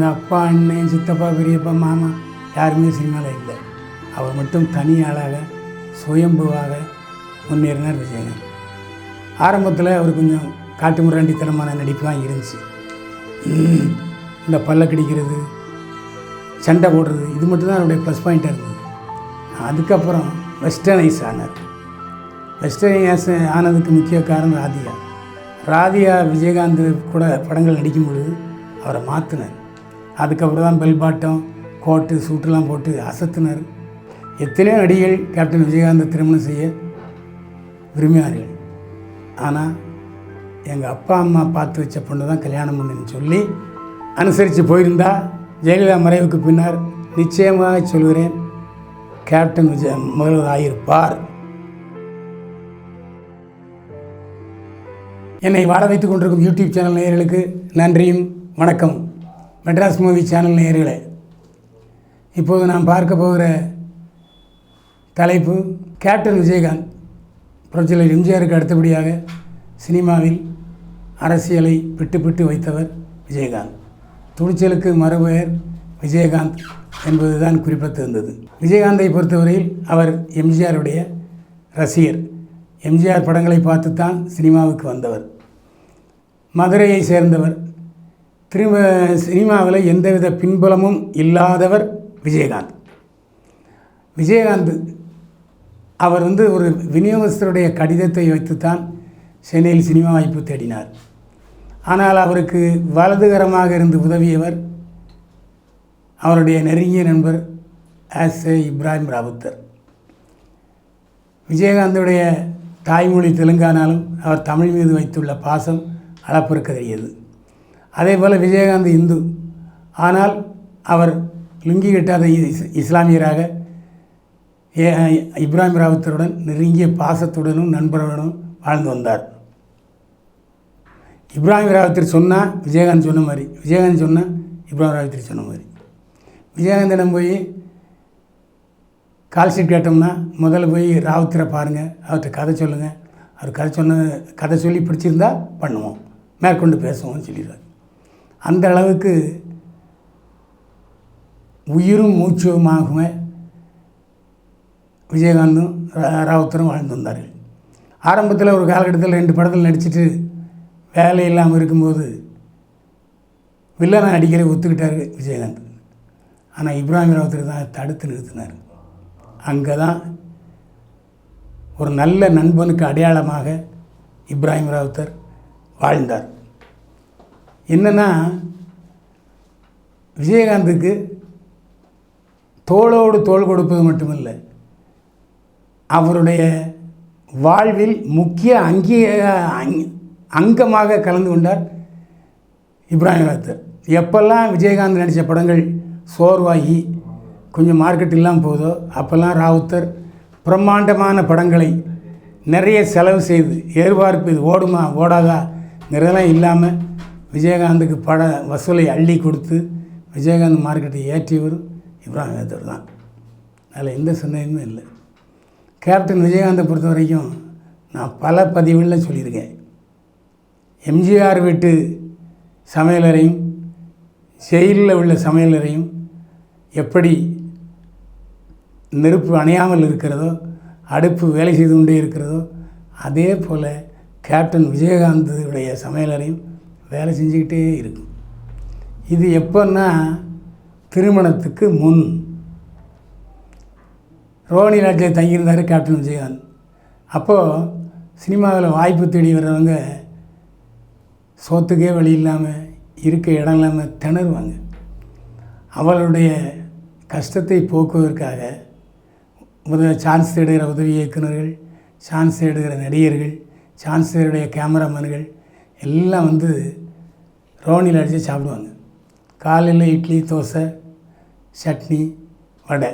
அவங்க அப்பா அண்ணன் சித்தப்பா பெரியப்பா மாமா யாருமே சினிமாவில் இல்லை. அவர் மட்டும் தனி ஆளாக சுயம்புவாக முன்னேறினார் விஜயகாந்த் ஆரம்பத்தில் அவர் கொஞ்சம் காட்டு முராண்டித்தனமான நடிப்பு தான் இருந்துச்சு இந்த பல்ல கடிக்கிறது சண்டை போடுறது இது மட்டும்தான் அவருடைய ப்ளஸ் பாயிண்ட்டாக இருந்தது. அதுக்கப்புறம் வெஸ்டர்னைஸ் ஆனார். வெஸ்டர்னைஸ் ஆனதுக்கு முக்கிய காரணம் ராதியா ராதியா விஜயகாந்த் கூட படங்கள் நடிக்கும் பொழுது அவரை மாற்றினார் அதுக்கப்புறம் தான் பெல் பாட்டம் கோட்டு சூட்டெல்லாம் போட்டு அசத்தினர். எத்தனையோ நடிகைகள் கேப்டன் விஜயகாந்தை திருமணம் செய்ய விரும்பினார்கள். ஆனால் எங்கள் அப்பா அம்மா பார்த்து வச்ச பொண்ணு தான் கல்யாணம் பண்ணுன்னு சொல்லி அனுசரித்து போயிருந்தா ஜெயலலிதா மறைவுக்கு பின்னர் நிச்சயமாக சொல்கிறேன் கேப்டன் விஜய் முதல்வர் ஆகியிருப்பார் என்னை வாட வைத்துக் கொண்டிருக்கும் யூடியூப் சேனல் நேயர்களுக்கு நன்றியும் வணக்கம் மெட்ராஸ் மூவி சேனல் நேயர்களே இப்போது நாம் பார்க்க போகிற தலைப்பு கேப்டன் விஜயகாந்த். புரட்சியில் எம்ஜிஆருக்கு அடுத்தபடியாக சினிமாவில் அரசியலை பிட்டு பிட்டு வைத்தவர் விஜயகாந்த். துணிச்சலுக்கு மறுபெயர் விஜயகாந்த் என்பதுதான் குறிப்பிட்டிருந்தது விஜயகாந்தை பொறுத்தவரையில் அவர் எம்ஜிஆருடைய ரசிகர். எம்ஜிஆர் படங்களை பார்த்துத்தான் சினிமாவுக்கு வந்தவர். மதுரையை சேர்ந்தவர் திரும்ப சினிமாவில் எந்தவித பின்புலமும் இல்லாதவர் விஜயகாந்த். விஜயகாந்த் அவர் வந்து ஒரு விநியோகஸ்தருடைய கடிதத்தை வைத்துத்தான் சென்னையில் சினிமா வாய்ப்பு தேடினார். ஆனால் அவருக்கு வலதுகரமாக இருந்து உதவியவர் அவருடைய நெருங்கிய நண்பர் ஆஸ் ஏ இப்ராஹிம் ராவுத்தர். விஜயகாந்துடைய தாய்மொழி தெலுங்கானாலும் அவர் தமிழ் மீது வைத்துள்ள பாசம் அளப்பிருக்கரியது அதே போல் விஜயகாந்த் இந்து. ஆனால் அவர் லுங்கி கட்டாத இஸ்- இஸ்லாமியராக ஏ- இப்ராஹிம் ராவுத்தருடன் நெருங்கிய பாசத்துடனும் நண்பருடனும் வாழ்ந்து வந்தார். இப்ராஹிம் ராவுத்தர் சொன்னால் விஜயகாந்த் சொன்ன மாதிரி விஜயகாந்த் சொன்னால் இப்ராஹிம் ராவுத்தர் சொன்ன மாதிரி. விஜயகாந்திடம் போய் கால் ஷீட் கேட்டோம்னா முதல்ல போய் ராவுத்தரை பாருங்கள் அவர்கிட்ட கதை சொல்லுங்கள் அவர் கதை சொன்ன கதை சொல்லி பிடிச்சிருந்தா பண்ணுவோம் மேற்கொண்டு பேசுவோம்னு சொல்லிடுவார். அந்த அளவுக்கு உயிரும் மூச்சுமாகுமே விஜயகாந்தும் ரா- ராவுத்தரும் வாழ்ந்து வந்தார்கள். ஆரம்பத்தில் ஒரு காலகட்டத்தில் ரெண்டு படத்தில் நடிச்சிட்டு வேலை இல்லாமல் இருக்கும்போது வில்லனை அடிக்கடி ஒத்துக்கிட்டார் விஜயகாந்த். ஆனால் இப்ராஹிம் ராவுத்தர் தான் தடுத்து நிறுத்தினார். அங்கே தான் ஒரு நல்ல நண்பனுக்கு அடையாளமாக இப்ராஹிம் ராவுத்தர் வாழ்ந்தார். என்னென்னா விஜயகாந்துக்கு தோளோடு தோள் கொடுப்பது மட்டுமில்லை அவருடைய வாழ்வில் முக்கிய அங்கிய அங்- அங்கமாக கலந்து கொண்டார் இப்ராஹிம் ராத்தர் எப்பெல்லாம் விஜயகாந்த் நடித்த படங்கள் சோர்வாகி கொஞ்சம் மார்க்கெட் இல்லாமல் போதோ அப்போல்லாம் ராவுத்தர் பிரம்மாண்டமான படங்களை நிறைய செலவு செய்து எதிர்பார்ப்பு இது ஓடுமா ஓடாதாங்கிறதெல்லாம் இல்லாமல் விஜயகாந்துக்கு பட வசூலை அள்ளி கொடுத்து விஜயகாந்த் மார்க்கெட்டை ஏற்றியவர் இப்ராஹிம் ராவுத்தர் தான். அதில் எந்த சந்தேகமும் இல்லை. கேப்டன் விஜயகாந்தை பொறுத்த வரைக்கும் நான் பல பதிவுகளில் சொல்லியிருக்கேன். எம்ஜிஆர் வீட்டு சமையலறையும் ஜெயிலில் உள்ள சமையலறையும் எப்படி நெருப்பு அணையாமல் இருக்கிறதோ அடுப்பு வேலை செய்து கொண்டே இருக்கிறதோ அதே போல் கேப்டன் விஜயகாந்துடைய சமையலறையும் வேலை செஞ்சுக்கிட்டே இருக்கும் இது எப்போன்னா திருமணத்துக்கு முன். ரோனி நாட்டில் தங்கியிருந்தார் கேப்டன் விஜயகாந்த். அப்போது சினிமாவில் வாய்ப்பு தேடி வர்றவங்க சோத்துக்கே வழி இல்லாமல் இருக்க இடம் இல்லாமல் திணறுவாங்க. அவளுடைய கஷ்டத்தை போக்குவதற்காக முதல்ல சான்ஸ் தேடுகிற உதவி இயக்குநர்கள் சான்ஸ் தேடுகிற நடிகர்கள் சான்ஸ் தேடுடைய கேமராமேன்கள் எல்லாம் வந்து ரோனியில் அடித்து சாப்பிடுவாங்க. காலையில் இட்லி தோசை சட்னி வடை.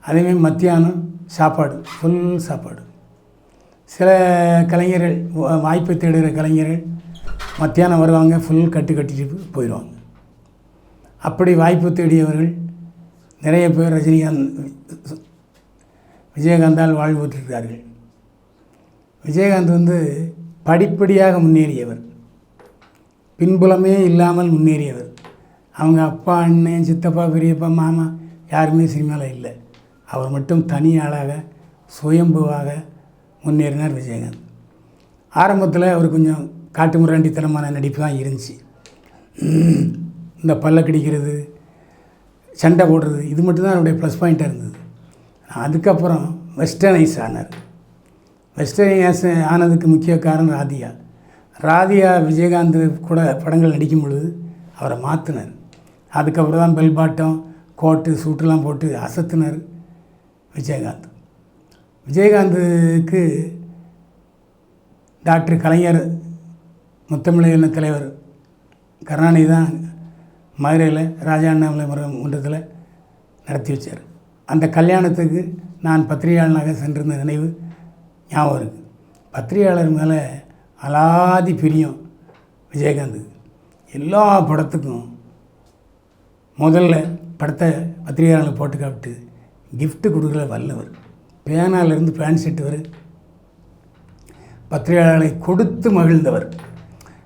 அதேமாதிரி மத்தியானம் சாப்பாடு ஃபுல் சாப்பாடு. சில கலைஞர்கள் வா- தேடுகிற கலைஞர்கள் மத்தியானம் வருவாங்க ஃபுல் கட்டு கட்டிட்டு போயிடுவாங்க. அப்படி வாய்ப்பு தேடியவர்கள் நிறைய பேர் ரஜினிகாந்த் விஜயகாந்தால் வாழ்வு பெற்றிருக்கிறார்கள் விஜயகாந்த் வந்து படிப்படியாக முன்னேறியவர். பின்புலமே இல்லாமல் முன்னேறியவர் அவங்க அப்பா அண்ணன் சித்தப்பா பெரியப்பா மாமா யாருமே சினிமாவில் இல்லை. அவர் மட்டும் தனி ஆளாக சுயம்புவாக முன்னேறினார் விஜயகாந்த். ஆரம்பத்தில் அவர் கொஞ்சம் காட்டு முராண்டித்தனமான நடிப்பு தான் இருந்துச்சு. இந்த பல்ல கடிக்கிறது சண்டை போடுறது இது மட்டும்தான் அவருடைய ப்ளஸ் பாயிண்ட்டாக இருந்தது. அதுக்கப்புறம் வெஸ்டர்னைஸ் ஆனார். வெஸ்டர்னைஸ் ஆனதுக்கு முக்கிய காரணம் ராதியா ராதியா விஜயகாந்த் கூட படங்கள் நடிக்கும் பொழுது அவரை மாற்றினார் அதுக்கப்புறம் தான் பெல்பாட்டம் கோட்டு சூட்டுலாம் போட்டு அசத்துனார் விஜயகாந்த். விஜயகாந்துக்கு டாக்டர் கலைஞர் முத்தமிழ் தலைவர் கருணாநிதி தான் மதுரையில் ராஜா அண்ணாமலை மன்றத்தில் நடத்தி வச்சார். அந்த கல்யாணத்துக்கு நான் பத்திரிகையாளனாக சென்றிருந்த நினைவு ஞாபகம் இருக்குது பத்திரிகையாளர் மேலே அலாதி பிரியம் விஜயகாந்த். எல்லா படத்துக்கும் முதல்ல படத்தை பத்திரிகையாளர் போட்டு காப்பிட்டு கிஃப்ட்டு கொடுக்குற வல்லவர். பேனாலேருந்து பேண்ட் செட்டு வரை பத்திரிகையாளர்களை கொடுத்து மகிழ்ந்தவர்.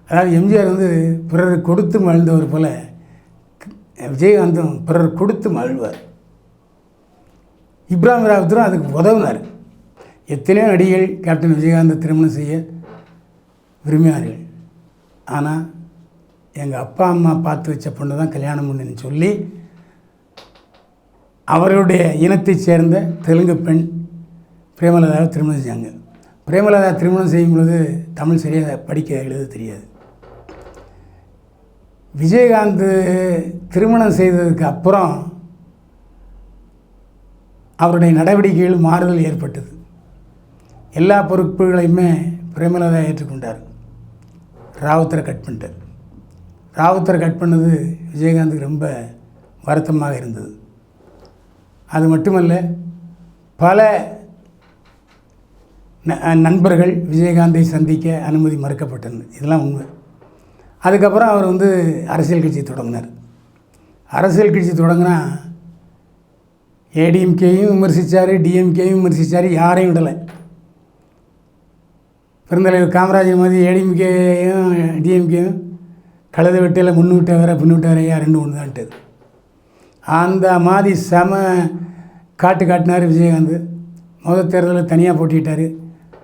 அதாவது எம்ஜிஆர் வந்து பிறர் கொடுத்து மகிழ்ந்தவர் போல் விஜயகாந்தும் பிறர் கொடுத்து மகிழ்வார். இப்ராஹிம் ராவத்தரும் அதுக்கு உதவினார். எத்தனையோ நடிகைகள் கேப்டன் விஜயகாந்தை திருமணம் செய்ய விரும்பினார்கள் ஆனால் எங்கள் அப்பா அம்மா பார்த்து வச்ச பொண்ணு தான் கல்யாணம் பண்ணுன்னு சொல்லி அவருடைய இனத்தைச் சேர்ந்த தெலுங்கு பெண் பிரேமலதாவை திருமணம் செஞ்சாங்க. பிரேமலதா திருமணம் செய்யும் பொழுது தமிழ் சரியாக படிக்க எழுத தெரியாது. விஜயகாந்த் திருமணம் செய்ததுக்கு அப்புறம் அவருடைய நடவடிக்கைகள் மாறுதல் ஏற்பட்டது. எல்லா பொறுப்புகளையுமே பிரேமலதா ஏற்றுக்கொண்டார். ராவுத்தரை கட் பண்ணிட்டார். ராவுத்தரை கட் பண்ணது விஜயகாந்துக்கு ரொம்ப வருத்தமாக இருந்தது. அது மட்டுமல்ல பல ந- நண்பர்கள் விஜயகாந்தை சந்திக்க அனுமதி மறுக்கப்பட்டது இதெல்லாம் உண்மை. அதுக்கப்புறம் அவர் வந்து அரசியல் கட்சி தொடங்கினார். அரசியல் கட்சி தொடங்கினா ஏடிஎம்கேயும் விமர்சித்தார் டிஎம்கேயும் விமர்சித்தார் யாரையும் விடலை. பெருந்தலைவர் காமராஜர் மாதிரி ஏடிஎம்கேயும் டிஎம்கேயும் கழுத வெட்டியில் முன்னு விட்ட வேற பின்னு விட்ட வேறையா ரெண்டு ஒன்று தான்ட்டது அந்த மாதிரி செம காட்டு காட்டினார் விஜயகாந்த். முதல் தேர்தலில் தனியாக போட்டிட்டார்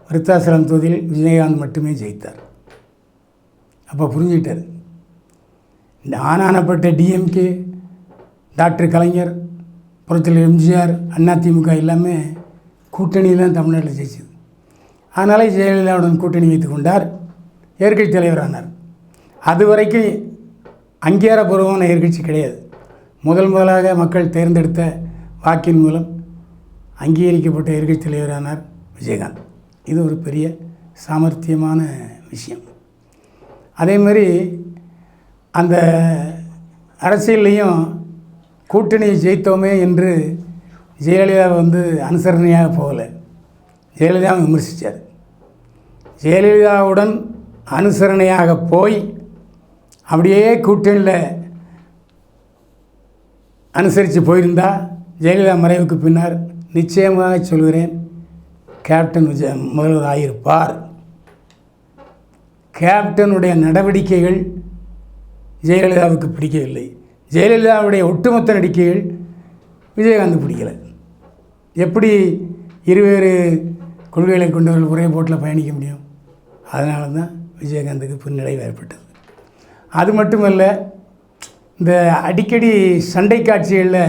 விருத்தாசலம் தொகுதியில் விஜயகாந்த் மட்டுமே ஜெயித்தார். அப்போ புரிஞ்சுக்கிட்டார். இந்த ஆனானப்பட்ட டிஎம்கே டாக்டர் கலைஞர் புறத்தில் எம்ஜிஆர் அதிமுக எல்லாமே கூட்டணியில் தான் தமிழ்நாட்டில் ஜெயிச்சது. அதனால் ஜெயலலிதாவுடன் கூட்டணி வைத்து கொண்டார். எதிர்கட்சி தலைவரானார். அது வரைக்கும் அங்கீகாரபூர்வமான எதிர்கட்சி கிடையாது. முதல் முதலாக மக்கள் தேர்ந்தெடுத்த வாக்கின் மூலம் அங்கீகரிக்கப்பட்ட எதிர்கட்சி தலைவரானார் விஜயகாந்த். இது ஒரு பெரிய சாமர்த்தியமான விஷயம். அதே மாதிரி அந்த அரசியல்லையும் கூட்டணியை ஜெயித்தோமே என்று ஜெயலலிதா வந்து அனுசரணையாக போகலை. ஜெயலலிதாவை விமர்சித்தார் ஜெயலலிதாவுடன் அனுசரணையாக போய் அப்படியே கூட்டணியில் அனுசரித்து போயிருந்தா ஜெயலலிதா மறைவுக்கு பின்னர் நிச்சயமாக சொல்கிறேன் கேப்டன் விஜய் முதல்வர் ஆகியிருப்பார் கேப்டனுடைய நடவடிக்கைகள் ஜெயலலிதாவுக்கு பிடிக்கவில்லை. ஜெயலலிதாவுடைய ஒட்டுமொத்த நடிக்கைகள் விஜயகாந்த் பிடிக்கலை. எப்படி இருவேறு கொள்கைகளை கொண்டவர்கள் ஒரே போட்டில் பயணிக்க முடியும். அதனால தான் விஜயகாந்துக்கு பின்னடைவு ஏற்பட்டது. அது மட்டுமல்ல இந்த அடிக்கடி சண்டை காட்சிகளில்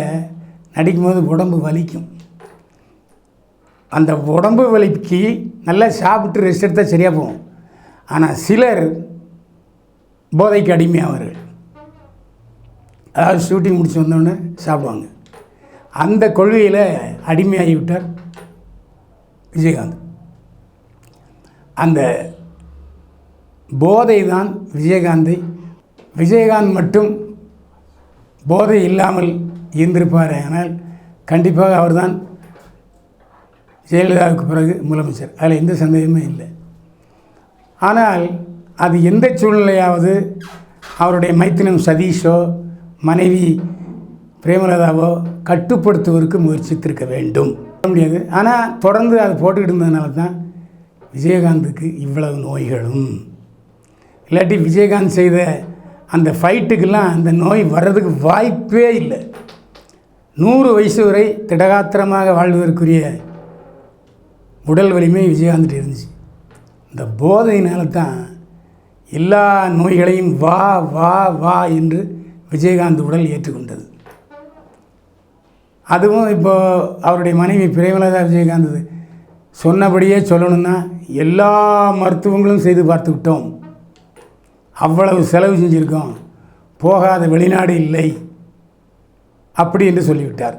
நடிக்கும்போது உடம்பு வலிக்கும். அந்த உடம்பு வலிக்கு நல்லா சாப்பிட்டு ரெஸ்ட் எடுத்தால் சரியாக போகும். ஆனால் சிலர் போதைக்கு அடிமையாவார்கள் அதாவது ஷூட்டிங் முடிச்சு வந்தோடனே சாப்பிடுவாங்க. அந்த கொள்கையில் அடிமையாகிவிட்டார் விஜயகாந்த். அந்த போதை தான் விஜயகாந்தை. விஜயகாந்த் மட்டும் போதை இல்லாமல் இருந்திருப்பார் ஆனால் கண்டிப்பாக அவர்தான் ஜெயலலிதாவுக்கு பிறகு முதலமைச்சர். அதில் எந்த சந்தேகமே இல்லை. ஆனால் அது எந்த சூழ்நிலையாவது அவருடைய மைத்தினம் சதீஷோ மனைவி பிரேமலதாவோ கட்டுப்படுத்துவதற்கு முயற்சித்திருக்க வேண்டும். முடியாது. ஆனால் தொடர்ந்து அதை போட்டுக்கிட்டு இருந்ததுனால தான் விஜயகாந்துக்கு இவ்வளவு நோய்களும். இல்லாட்டி விஜயகாந்த் செய்த அந்த ஃபைட்டுக்கெல்லாம் அந்த நோய் வர்றதுக்கு வாய்ப்பே இல்லை. நூறு வயசு வரை திடகாத்திரமாக வாழ்வதற்குரிய உடல் வலிமை விஜயகாந்த் இருந்துச்சு. இந்த போதையினால தான் எல்லா நோய்களையும் வா வா வா என்று விஜயகாந்த் உடல் ஏற்றுக்கொண்டது. அதுவும் இப்போ அவருடைய மனைவி பிரேமலதா விஜயகாந்த் சொன்னபடியே சொல்லணும்னா எல்லா மருத்துவங்களும் செய்து பார்த்து விட்டோம். அவ்வளவு செலவு செஞ்சுருக்கோம். போகாத வெளிநாடு இல்லை. அப்படி என்று சொல்லிவிட்டார்.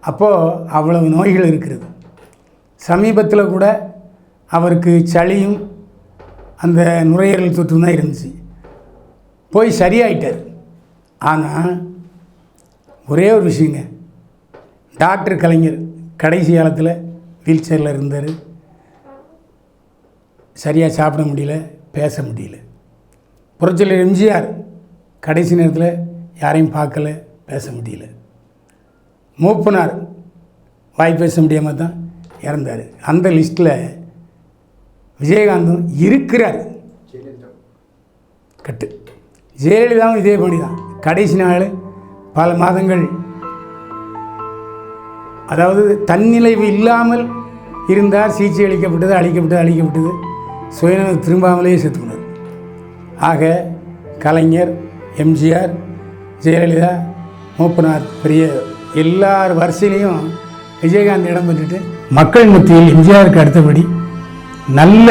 அப்போது அவ்வளவு நோய்கள் இருக்கிறது. சமீபத்தில் கூட அவருக்கு சளியும் அந்த நுரையீரல் தொற்றும் தான் இருந்துச்சு. போய் சரியாயிட்டார். ஆனால் ஒரே ஒரு விஷயங்க. டாக்டர் கலைஞர் கடைசி காலத்தில் வீல் சேரில் இருந்தார். சரியாக சாப்பிட முடியல பேச முடியல. புரட்சியில் எம்ஜிஆர் கடைசி நேரத்தில் யாரையும் பார்க்கல பேச முடியல. மூப்பனார் வாய் பேச முடியாமல் தான் இறந்தார். அந்த லிஸ்ட்டில் விஜயகாந்தும் இருக்கிறார். கட்டு. ஜெயலலிதாவும் இதே பணி தான். கடைசி நாள் பல மாதங்கள் அதாவது தன்னிலைவு இல்லாமல் இருந்தால் சிகிச்சை அளிக்கப்பட்டது அளிக்கப்பட்டது அளிக்கப்பட்டது. சுயநலம் திரும்பாமலே செத்து போனார் ஆக கலைஞர் எம்ஜிஆர் ஜெயலலிதா மூப்பனார் பெரிய எல்லார் வரிசையிலையும் விஜயகாந்த் இடம் பெற்றுட்டு மக்கள் மத்தியில் எம்ஜிஆருக்கு அடுத்தபடி நல்ல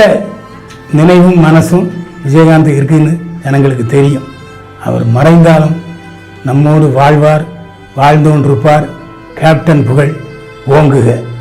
நினைவும் மனசும் விஜயகாந்த் இருக்குன்னு ஜனங்களுக்கு தெரியும். அவர் மறைந்தாலும் நம்மோடு வாழ்வார் வாழ்ந்தோன்றிருப்பார். கேப்டன் புகழ். ஓங்குக.